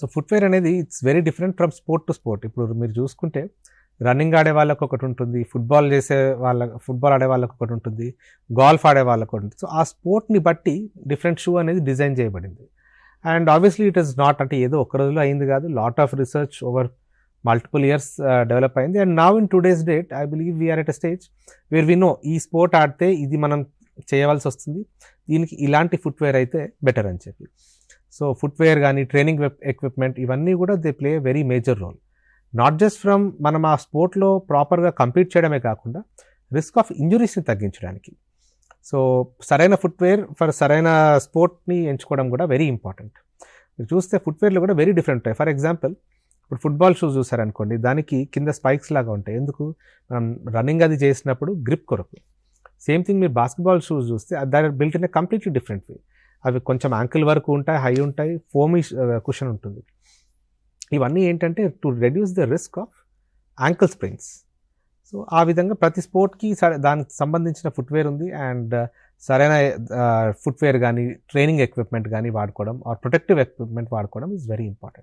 So footwear అనేది it's very different from sport to sport ఇప్పుడు మీరు చూసుకుంటే రన్నింగ్ ఆడే వాళ్ళకి ఒకటి ఉంటుంది ఫుట్బాల్ చేసే వాళ్ళ ఫుట్బాల్ ఆడే వాళ్ళకి ఒకటి ఉంటుంది గాల్ఫ్ ఆడే వాళ్ళకి ఒకటి ఉంటుంది. సో ఆ స్పోర్ట్ని బట్టి డిఫరెంట్ షూ అనేది డిజైన్ చేయబడింది. And obviously it is not అంటే ఏదో ఒక రోజులో అయింది కాదు lot of research over multiple years develop అయింది. And now in today's date I believe we're at a stage where we know ఈ స్పోర్ట్ ఆడితే ఇది మనం చేయవలసి వస్తుంది దీనికి ఇలాంటి ఫుట్వేర్ అయితే బెటర్ అని చెప్పి. సో ఫుట్వేర్ కానీ ట్రైనింగ్ ఎక్విప్మెంట్ ఇవన్నీ కూడా they play very major role not just from మనం ఆ స్పోర్ట్లో ప్రాపర్గా కంప్లీట్ చేయడమే కాకుండా రిస్క్ ఆఫ్ ఇంజురీస్ని తగ్గించడానికి. సో సరైన ఫుట్వేర్ ఫర్ సరైన స్పోర్ట్ని ఎంచుకోవడం కూడా వెరీ ఇంపార్టెంట్ మీరు చూస్తే ఫుట్వేర్లు కూడా వెరీ డిఫరెంట్ ఉంటాయి. ఫర్ ఎగ్జాంపుల్ ఇప్పుడు ఫుట్బాల్ షూస్ చూసారనుకోండి దానికి కింద స్పైక్స్ లాగా ఉంటాయి. ఎందుకు? మనం రన్నింగ్ అది చేసినప్పుడు గ్రిప్ కొరకు. సేమ్ థింగ్ మీరు బాస్కెట్బాల్ షూస్ చూస్తే దాని built in completely different way అవి కొంచెం యాంకిల్ వరకు ఉంటాయి హై ఉంటాయి ఫోమీ కుషన్ ఉంటుంది. ఇవన్నీ ఏంటంటే to reduce the risk of ankle springs so ఆ విధంగా ప్రతి స్పోర్ట్కి దానికి సంబంధించిన ఫుట్వేర్ ఉంది అండ్ సరైన ఫుట్వేర్ కానీ ట్రైనింగ్ ఎక్విప్మెంట్ కానీ వాడుకోవడం ఆర్ ప్రొటెక్టివ్ ఎక్విప్మెంట్ వాడుకోవడం ఈజ్ వెరీ ఇంపార్టెంట్